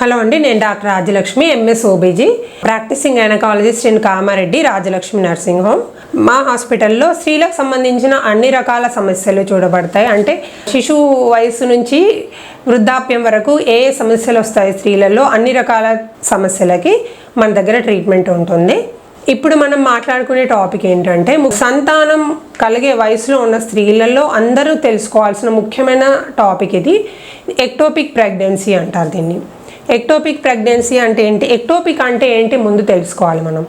Hello అండి నేను doctor Rajalakshmi MS OBG practising gynaecologist in Kamareddy Rajalakshmi nursing home. మా హాస్పిటల్లో స్త్రీలకు సంబంధించిన అన్ని రకాల సమస్యలు చూడబడతాయి. అంటే శిశువు వయసు నుంచి వృద్ధాప్యం వరకు ఏ ఏ సమస్యలు వస్తాయి స్త్రీలలో అన్ని రకాల సమస్యలకి మన దగ్గర ట్రీట్మెంట్ ఉంటుంది. ఇప్పుడు మనం మాట్లాడుకునే టాపిక్ ఏంటంటే సంతానం కలిగే వయసులో ఉన్న స్త్రీలలో అందరూ తెలుసుకోవాల్సిన ముఖ్యమైన టాపిక్ ఇది ఎక్టోపిక్ ప్రెగ్నెన్సీ అంటారు దీన్ని. ఎక్టోపిక్ ప్రెగ్నెన్సీ అంటే ఏంటి? ఎక్టోపిక్ అంటే ఏంటి ముందు తెలుసుకోవాలి మనం.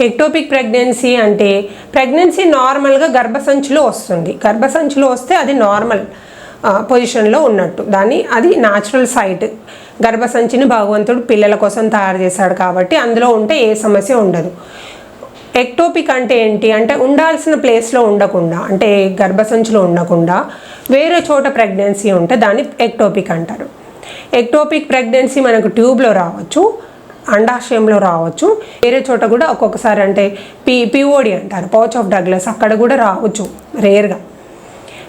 ఎక్టోపిక్ ప్రెగ్నెన్సీ అంటే ప్రెగ్నెన్సీ నార్మల్గా గర్భసంచిలో వస్తుంది. గర్భసంచిలో వస్తే అది నార్మల్ పొజిషన్లో ఉన్నట్టు. దాన్ని అది న్యాచురల్ సైట్ గర్భసంచిని భగవంతుడు పిల్లల కోసం తయారు చేశాడు కాబట్టి అందులో ఉంటే ఏ సమస్య ఉండదు. ఎక్టోపిక్ అంటే ఏంటి? అంటే ఉండాల్సిన ప్లేస్లో ఉండకుండా అంటే గర్భసంచిలో ఉండకుండా వేరే చోట ప్రెగ్నెన్సీ ఉంటే దాన్ని ఎక్టోపిక్ అంటారు. ఎక్టోపిక్ ప్రెగ్నెన్సీ మనకు ట్యూబ్లో రావచ్చు అండాశయంలో రావచ్చు. వేరే చోట కూడా ఒక్కొక్కసారి అంటే పి పిఓడి అంటారు పౌచ్ ఆఫ్ డగ్లస్ అక్కడ కూడా రావచ్చు రేర్గా.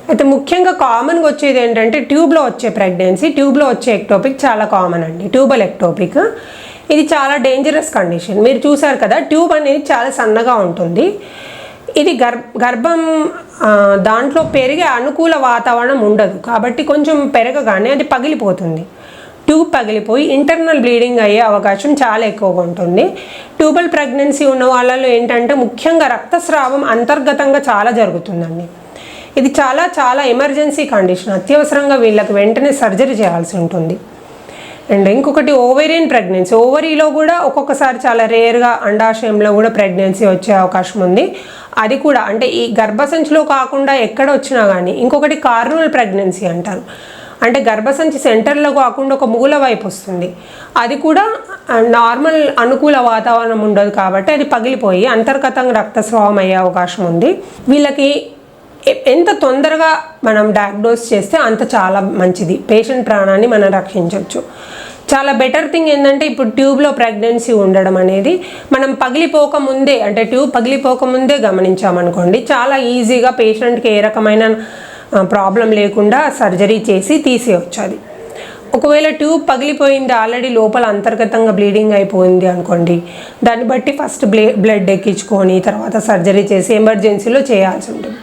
అయితే ముఖ్యంగా కామన్గా వచ్చేది ఏంటంటే ట్యూబ్లో వచ్చే ప్రెగ్నెన్సీ ట్యూబ్లో వచ్చే ఎక్టోపిక్ చాలా కామన్ అండి ట్యూబల్ ఎక్టోపిక్. ఇది చాలా డేంజరస్ కండిషన్. మీరు చూసారు కదా ట్యూబ్ అనేది చాలా సన్నగా ఉంటుంది. ఇది గర్భ గర్భం దాంట్లో పెరిగే అనుకూల వాతావరణం ఉండదు. కాబట్టి కొంచెం పెరగగానే అది పగిలిపోతుంది. ట్యూబ్ పగిలిపోయి ఇంటర్నల్ బ్లీడింగ్ అయ్యే అవకాశం చాలా ఎక్కువగా ఉంటుంది. ట్యూబల్ ప్రెగ్నెన్సీ ఉన్న వాళ్ళలో ఏంటంటే ముఖ్యంగా రక్తస్రావం అంతర్గతంగా చాలా జరుగుతుందండి. ఇది చాలా చాలా ఎమర్జెన్సీ కండిషన్. అత్యవసరంగా వీళ్ళకి వెంటనే సర్జరీ చేయాల్సి ఉంటుంది. అండ్ ఇంకొకటి ఓవేరియన్ ప్రెగ్నెన్సీ. ఓవరీలో కూడా ఒక్కొక్కసారి చాలా రేర్గా అండాశయంలో కూడా ప్రెగ్నెన్సీ వచ్చే అవకాశం ఉంది. అది కూడా అంటే ఈ గర్భసంచిలో కాకుండా ఎక్కడ వచ్చినా కానీ ఇంకొకటి కార్నల్ ప్రెగ్నెన్సీ అంటారు. అంటే గర్భసంచి సెంటర్లో కాకుండా ఒక మూల వైపు వస్తుంది. అది కూడా నార్మల్ అనుకూల వాతావరణం ఉండదు కాబట్టి అది పగిలిపోయి అంతర్గతంగా రక్తస్రావం అయ్యే అవకాశం ఉంది. వీళ్ళకి ఎంత తొందరగా మనం డయాగ్నోస్ చేస్తే అంత చాలా మంచిది. పేషెంట్ ప్రాణాన్ని మనం రక్షించవచ్చు చాలా బెటర్ థింగ్ ఏంటంటే ఇప్పుడు ట్యూబ్లో ప్రెగ్నెన్సీ ఉండడం అనేది మనం పగిలిపోక ముందే అంటే ట్యూబ్ పగిలిపోక ముందే గమనించామనుకోండి చాలా ఈజీగా పేషెంట్కి ఏ రకమైన ప్రాబ్లం లేకుండా సర్జరీ చేసి తీసేయచ్చు అది. ఒకవేళ ట్యూబ్ పగిలిపోయింది ఆల్రెడీ లోపల అంతర్గతంగా బ్లీడింగ్ అయిపోయింది అనుకోండి దాన్ని బట్టి ఫస్ట్ బ్లే బ్లడ్ ఎక్కించుకొని తర్వాత సర్జరీ చేసి ఎమర్జెన్సీలో చేయాల్సి ఉంటుంది.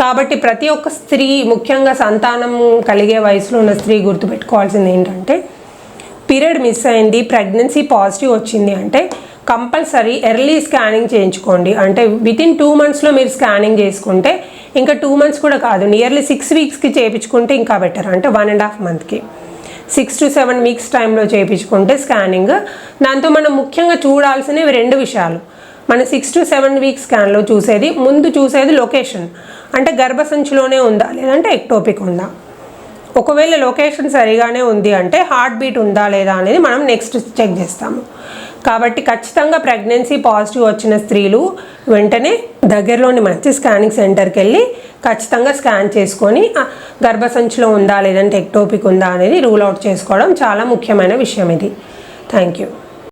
కాబట్టి ప్రతి ఒక్క స్త్రీ ముఖ్యంగా సంతానం కలిగే వయసులో ఉన్న స్త్రీ గుర్తుపెట్టుకోవాల్సింది ఏంటంటే పీరియడ్ మిస్ అయింది ప్రెగ్నెన్సీ పాజిటివ్ వచ్చింది అంటే కంపల్సరీ ఎర్లీ స్కానింగ్ చేయించుకోండి. అంటే విత్ ఇన్ టూ మంత్స్లో మీరు స్కానింగ్ చేసుకుంటే ఇంకా టూ మంత్స్ కూడా కాదు నియర్లీ సిక్స్ వీక్స్కి చేయించుకుంటే ఇంకా బెటర్. అంటే వన్ అండ్ హాఫ్ మంత్కి. సిక్స్ టు సెవెన్ వీక్స్ టైంలో చేయించుకుంటే స్కానింగ్. దాంతో మనం ముఖ్యంగా చూడాల్సినవి రెండు విషయాలు. మన సిక్స్ టు సెవెన్ వీక్స్ స్కాన్లో చూసేది ముందు చూసేది లొకేషన్. అంటే గర్భసంచిలోనే ఉందా? లేదంటే ఎక్టోపిక్ ఉందా? ఒకవేళ లొకేషన్ సరిగానే ఉంది అంటే హార్ట్ బీట్ ఉందా లేదా అనేది మనం నెక్స్ట్ చెక్ చేస్తాము. కాబట్టి ఖచ్చితంగా ప్రెగ్నెన్సీ పాజిటివ్ వచ్చిన స్త్రీలు వెంటనే దగ్గరలోని మంచి స్కానింగ్ సెంటర్కి వెళ్ళి ఖచ్చితంగా స్కాన్ చేసుకొని గర్భసంచిలో ఉందా? లేదంటే ఎక్టోపిక్ ఉందా? అనేది రూల్ అవుట్ చేసుకోవడం చాలా ముఖ్యమైన విషయం ఇది. Thank you